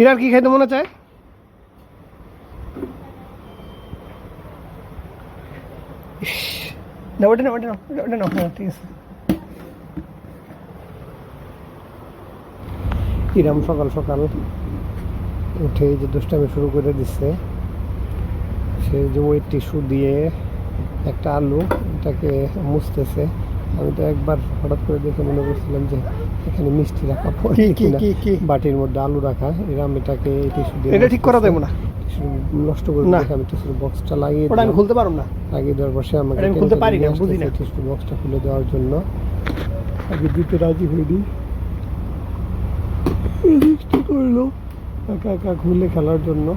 ইরার কি খাইতে মনে চায়? হ্যাঁ ইরাম সকাল সকাল উঠে যে দুষ্টামি শুরু করে দিচ্ছে সে যে ওই টিস্যু দিয়ে একটা আলু এটাকে মুছতেছে। আমি তো একবার হঠাৎ করে দেখে মনে করছিলাম যে এখানে মিষ্টি রাখা কি, কি, কি, কি? বাটির মধ্যে আলু রাখা এটাকে টিস্যু দিয়ে এটা ঠিক করা। দেবো না। নষ্ট করে না। আমি বক্সটা লাগিয়ে ওটা আমি খুলতে পারব না। লাগিয়ে দেওয়ার পর সে আমাকে আমি খুলতে পারি না, বুঝি না। টিস্যু বক্সটা খুলে দেওয়ার জন্য। আগে দিতে রাজি হইনি চেষ্টা করল। একা একা খুলে খেলার জন্য।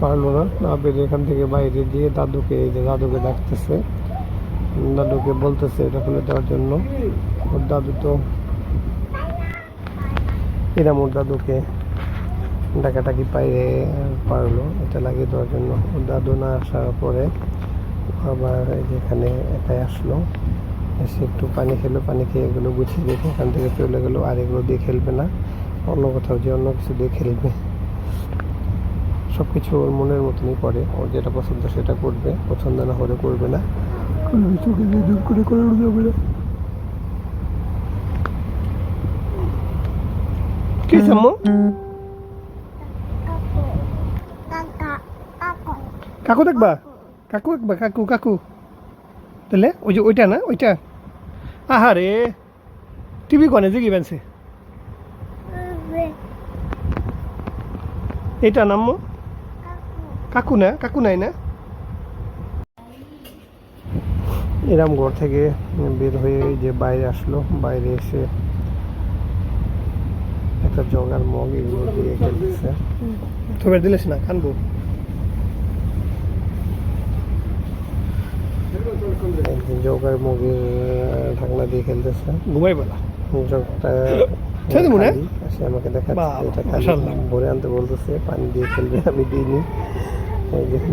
পারল না। না পেরে এখান থেকে বাইরে দিয়ে দাদুকে এই যে দাদুকে ডাকতেছে। দাদুকে বলতেছে এটা খুলে দেওয়ার জন্য। ওর দাদু তো এরম ওর দাদুকে ডাকাটাকি পাইরে পারল, এটা লাগিয়ে দেওয়ার জন্য। ওর দাদু না আসার পরে আবার এই যে এখানে একাই আসলো। এসে একটু পানি খেলো, পানি খেয়ে এগুলো গুছিয়ে রেখে এখান থেকে চলে গেলো, আর এগুলো দিয়ে খেলবে না। অন্য কোথাও যে অন্য কিছু দিয়ে খেলবে। সব কিছু ওর মনের মতনই করে। ওর যেটা পছন্দ সেটা করবে, পছন্দ না হলে করবে না। কোনো কিছুকে দিয়ে জোর করে করানো যাবে না কি সাম্মু কাকু দেখবা? কাকু দেখবা? কাকু কাকু। তাহলে ওই যে ওইটা না ওইটা? আহারে টিভি কনে যে কি বানছে? এটা নাম কাকু না কাকু নাই না? এরাম ঘর থেকে বের হয়ে যে বাইরে আসলো বাইরে এসে একটা জগার মগ এগুলো দিয়ে খেলতেছে। থবে দিলেস না কানবো জগার মগের ঢাকনা দিয়ে খেলতেছে। ঘুমাই বেলা। জগটা ছেড়ে সে আমাকে দেখাচ্ছে এটা খালি ভরে আনতে বলতেছে পানি দিয়ে খেলবে আমি দিইনি।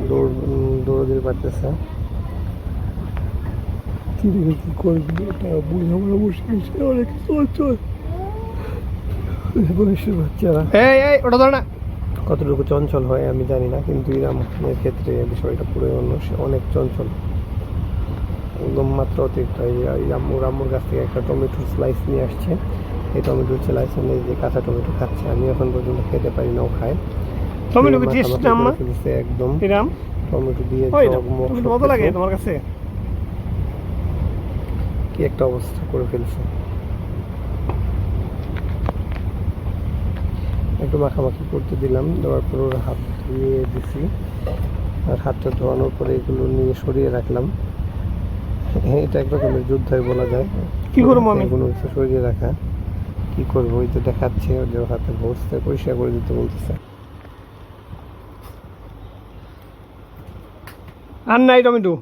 দৌড় দৌড় দিয়ে পারতেছে কি দেখে কি করবি? এটা অনেক বাচ্চারা এই এই ওটা ধর না। কতটুকু চঞ্চল হয় আমি জানি না কিন্তু ইরামের ক্ষেত্রে বিষয়টা পুরো অন্য সে অনেক চঞ্চল। একদম মাত্র অতিরিক্ত। আম্মুর আম্মুর কাছ থেকে একটা টমেটোর স্লাইস নিয়ে আসছে। এই টমেটোর স্লাইস নিয়ে যে কাঁচা টমেটো খাচ্ছে। আমি এখন পর্যন্ত খেতে পারি না ও খায়। টমেটো একদম। টমেটো দিয়ে লাগে তোমার কাছে? কি একটা অবস্থা করে ফেলছে। একটু মাখামাখি করতে দিলাম দেওয়ার পর ওর হাত ধুয়ে দিছি। আর হাতটা ধোয়ানোর পরে এগুলো নিয়ে সরিয়ে রাখলাম। এটা এক রকমের যুদ্ধই বলা যায়। কি করব আমি? এগুলো হচ্ছে সরিয়ে রাখা। কি করব? ওই তো দেখাচ্ছে ওর যে হাতে ঘষতে পরিষ্কার করে দিতে বলতেছে। আর নাই টমেটো।